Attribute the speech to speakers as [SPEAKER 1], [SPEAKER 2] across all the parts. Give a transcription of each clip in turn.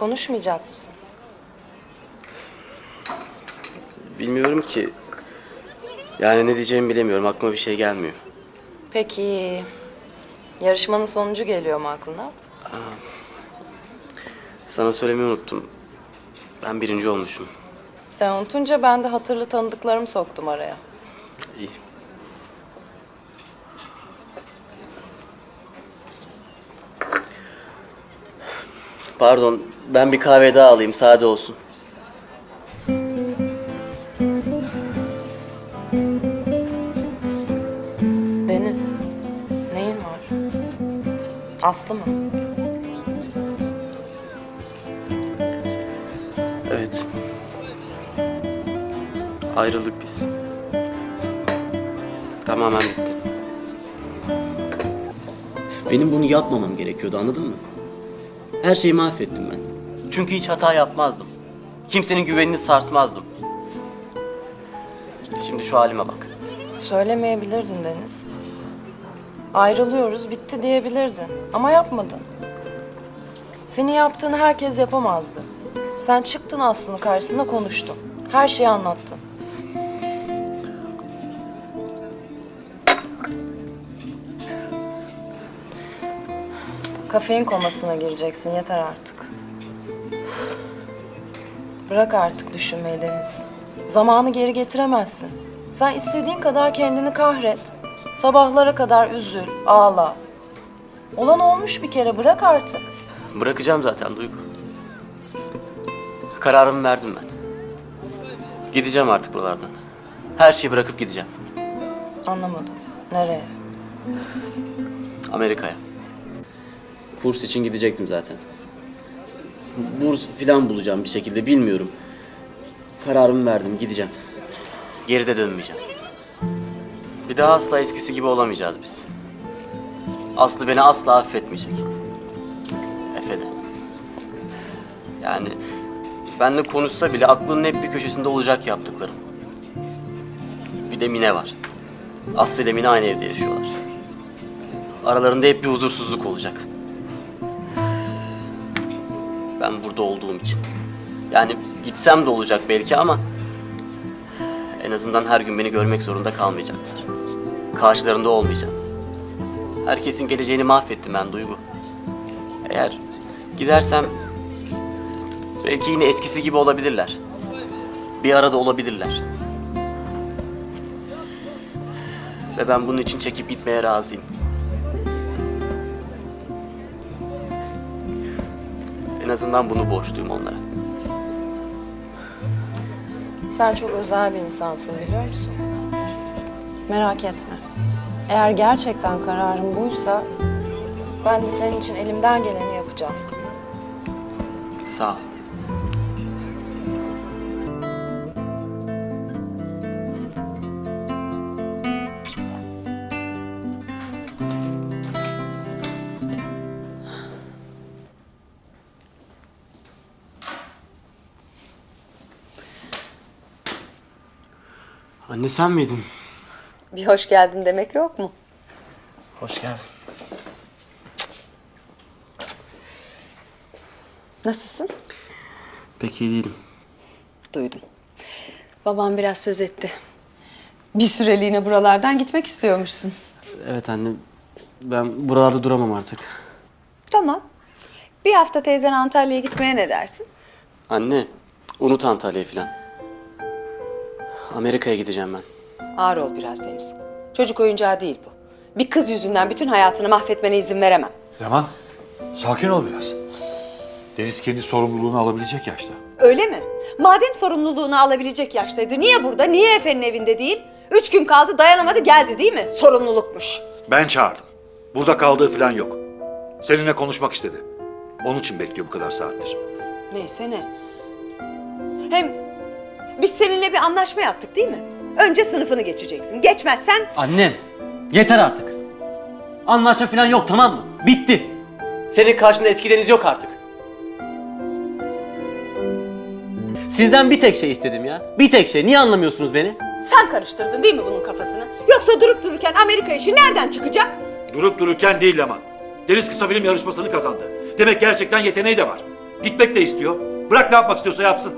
[SPEAKER 1] Konuşmayacak mısın?
[SPEAKER 2] Bilmiyorum ki. Yani ne diyeceğimi bilemiyorum. Aklıma bir şey gelmiyor.
[SPEAKER 1] Peki yarışmanın sonucu geliyor mu aklına?
[SPEAKER 2] Sana söylemeyi unuttum. Ben birinci olmuşum.
[SPEAKER 1] Sen unutunca ben de hatırlı tanıdıklarımı soktum araya.
[SPEAKER 2] İyi. Pardon, ben bir kahve daha alayım, sade olsun.
[SPEAKER 1] Deniz, neyin var? Aslı mı?
[SPEAKER 2] Evet. Ayrıldık biz. Tamamen bitti. Benim bunu yapmamam gerekiyordu anladın mı? Her şeyi mahvettim ben. Çünkü hiç hata yapmazdım. Kimsenin güvenini sarsmazdım. Şimdi şu halime bak.
[SPEAKER 1] Söylemeyebilirdin Deniz. Ayrılıyoruz, bitti diyebilirdin. Ama yapmadın. Senin yaptığını herkes yapamazdı. Sen çıktın Aslı'nın karşısına konuştun. Her şeyi anlattın. Kafein komasına gireceksin, yeter artık. Bırak artık düşünmeyi Deniz. Zamanı geri getiremezsin. Sen istediğin kadar kendini kahret. Sabahlara kadar üzül, ağla. Olan olmuş bir kere, bırak artık.
[SPEAKER 2] Bırakacağım zaten Duygu. Kararımı verdim ben. Gideceğim artık buralardan. Her şeyi bırakıp gideceğim.
[SPEAKER 1] Anlamadım. Nereye?
[SPEAKER 2] Amerika'ya. Kurs için gidecektim zaten. Burs filan bulacağım bir şekilde bilmiyorum. Kararımı verdim gideceğim. Geri de dönmeyeceğim. Bir daha asla eskisi gibi olamayacağız biz. Aslı beni asla affetmeyecek. Efe de. Yani benle konuşsa bile aklının hep bir köşesinde olacak yaptıklarım. Bir de Mine var. Aslı ile Mine aynı evde yaşıyorlar. Aralarında hep bir huzursuzluk olacak. Ben burada olduğum için. Yani gitsem de olacak belki ama en azından her gün beni görmek zorunda kalmayacaklar. Karşılarında olmayacağım. Herkesin geleceğini mahvettim ben Duygu. Eğer gidersem belki yine eskisi gibi olabilirler. Bir arada olabilirler. Ve ben bunun için çekip gitmeye razıyım. Azından bunu borçluyum onlara.
[SPEAKER 1] Sen çok özel bir insansın biliyor musun? Merak etme. Eğer gerçekten kararın buysa ben de senin için elimden geleni yapacağım.
[SPEAKER 2] Sağ ol. Anne sen miydin?
[SPEAKER 3] Bir hoş geldin demek yok mu?
[SPEAKER 2] Hoş geldin.
[SPEAKER 3] Nasılsın?
[SPEAKER 2] Pek iyi değilim.
[SPEAKER 3] Duydum. Babam biraz söz etti. Bir süreliğine buralardan gitmek istiyormuşsun.
[SPEAKER 2] Evet anne. Ben buralarda duramam artık.
[SPEAKER 3] Tamam. Bir hafta teyzen Antalya'ya gitmeye ne dersin?
[SPEAKER 2] Anne, unut Antalya'yı falan. Amerika'ya gideceğim ben.
[SPEAKER 3] Ağır ol biraz Deniz. Çocuk oyuncağı değil bu. Bir kız yüzünden bütün hayatını mahvetmene izin veremem.
[SPEAKER 4] Yaman, sakin ol biraz. Deniz kendi sorumluluğunu alabilecek yaşta.
[SPEAKER 3] Öyle mi? Madem sorumluluğunu alabilecek yaştaydı niye burada, niye Efe'nin evinde değil? Üç gün kaldı dayanamadı geldi değil mi? Sorumlulukmuş.
[SPEAKER 4] Ben çağırdım. Burada kaldığı falan yok. Seninle konuşmak istedi. Onun için bekliyor bu kadar saattir.
[SPEAKER 3] Neyse ne. Hem biz seninle bir anlaşma yaptık değil mi? Önce sınıfını geçeceksin. Geçmezsen
[SPEAKER 2] Annem, yeter artık. Anlaşma falan yok tamam mı? Bitti. Senin karşında eski Deniz yok artık. Sizden bir tek şey istedim ya. Bir tek şey. Niye anlamıyorsunuz beni?
[SPEAKER 3] sen karıştırdın değil mi bunun kafasını? Yoksa durup dururken Amerika işi nereden çıkacak?
[SPEAKER 4] Durup dururken değil Yaman. Deniz kısa film yarışmasını kazandı. Demek gerçekten yeteneği de var. Gitmek de istiyor. Bırak ne yapmak istiyorsa yapsın.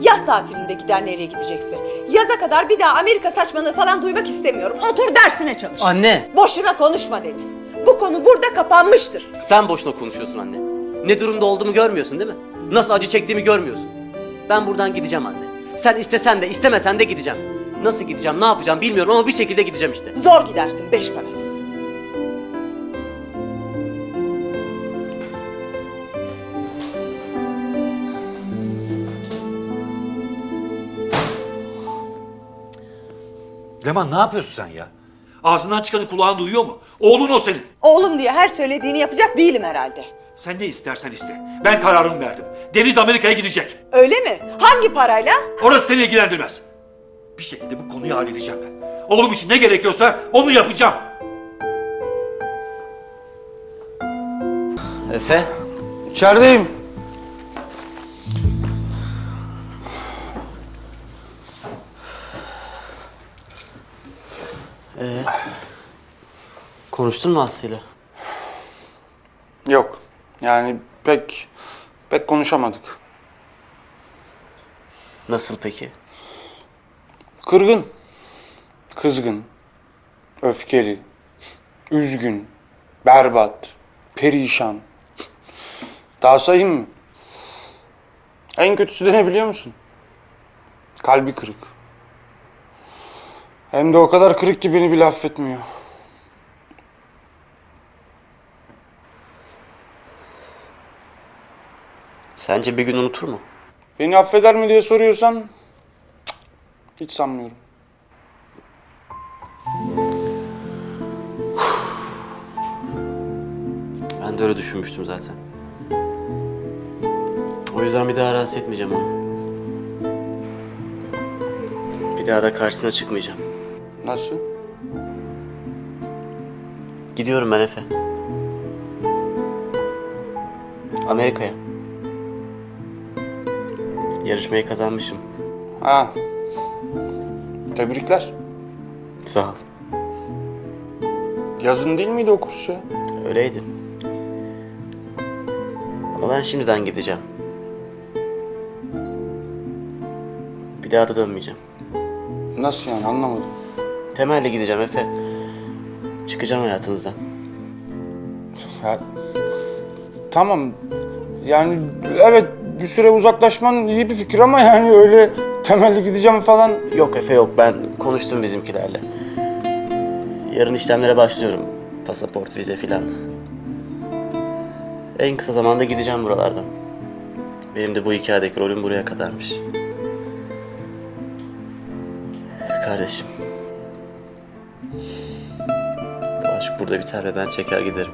[SPEAKER 3] Yaz tatilinde gider nereye gidecekse. Yaza kadar bir daha Amerika saçmalığı falan duymak istemiyorum. Otur dersine çalış.
[SPEAKER 2] Anne!
[SPEAKER 3] Boşuna konuşma Deniz. Bu konu burada kapanmıştır.
[SPEAKER 2] Sen boşuna konuşuyorsun anne. Ne durumda olduğumu görmüyorsun değil mi? Nasıl acı çektiğimi görmüyorsun. Ben buradan gideceğim anne. Sen istesen de istemesen de gideceğim. Nasıl gideceğim, ne yapacağım bilmiyorum ama bir şekilde gideceğim işte.
[SPEAKER 3] Zor gidersin beş parasız.
[SPEAKER 4] Leman ne yapıyorsun sen ya? Ağzından çıkanı kulağın duyuyor mu? Oğlun o senin.
[SPEAKER 3] Oğlum diye her söylediğini yapacak değilim herhalde.
[SPEAKER 4] Sen ne istersen iste. Ben kararımı verdim. Deniz Amerika'ya gidecek.
[SPEAKER 3] Öyle mi? Hangi parayla?
[SPEAKER 4] Orası seni ilgilendirmez. Bir şekilde bu konuyu halledeceğim ben. Oğlum için ne gerekiyorsa onu yapacağım.
[SPEAKER 2] Efe?
[SPEAKER 5] İçerideyim.
[SPEAKER 2] Konuştun mu Aslı'yla?
[SPEAKER 5] Yok. Yani pek pek konuşamadık.
[SPEAKER 2] Nasıl peki?
[SPEAKER 5] Kırgın. Kızgın. Öfkeli. Üzgün. Berbat. Perişan. Daha sayayım mı? En kötüsü de ne biliyor musun? Kalbi kırık. Hem de o kadar kırık ki beni bile affetmiyor.
[SPEAKER 2] Sence bir gün unutur mu?
[SPEAKER 5] Beni affeder mi diye soruyorsan cık, hiç sanmıyorum.
[SPEAKER 2] Ben de öyle düşünmüştüm zaten. O yüzden bir daha rahatsız etmeyeceğim onu. Bir daha da karşısına çıkmayacağım.
[SPEAKER 5] Nasıl?
[SPEAKER 2] Gidiyorum ben Efe. Amerika'ya. Yarışmayı kazanmışım.
[SPEAKER 5] Ha. Tebrikler.
[SPEAKER 2] Sağ ol.
[SPEAKER 5] Yazın değil miydi o kurs ya?
[SPEAKER 2] Öyleydi. Ama ben şimdiden gideceğim. Bir daha da dönmeyeceğim.
[SPEAKER 5] Nasıl yani anlamadım.
[SPEAKER 2] Temelli gideceğim Efe. Çıkacağım hayatınızdan.
[SPEAKER 5] Ya, tamam. Yani evet bir süre uzaklaşman iyi bir fikir ama yani öyle temelli gideceğim falan.
[SPEAKER 2] Yok Efe yok ben konuştum bizimkilerle. Yarın işlemlere başlıyorum. Pasaport, vize filan. En kısa zamanda gideceğim buralardan. Benim de bu hikayedeki rolüm buraya kadarmış. Kardeşim. Bu aşk burada biter ve ben çeker giderim.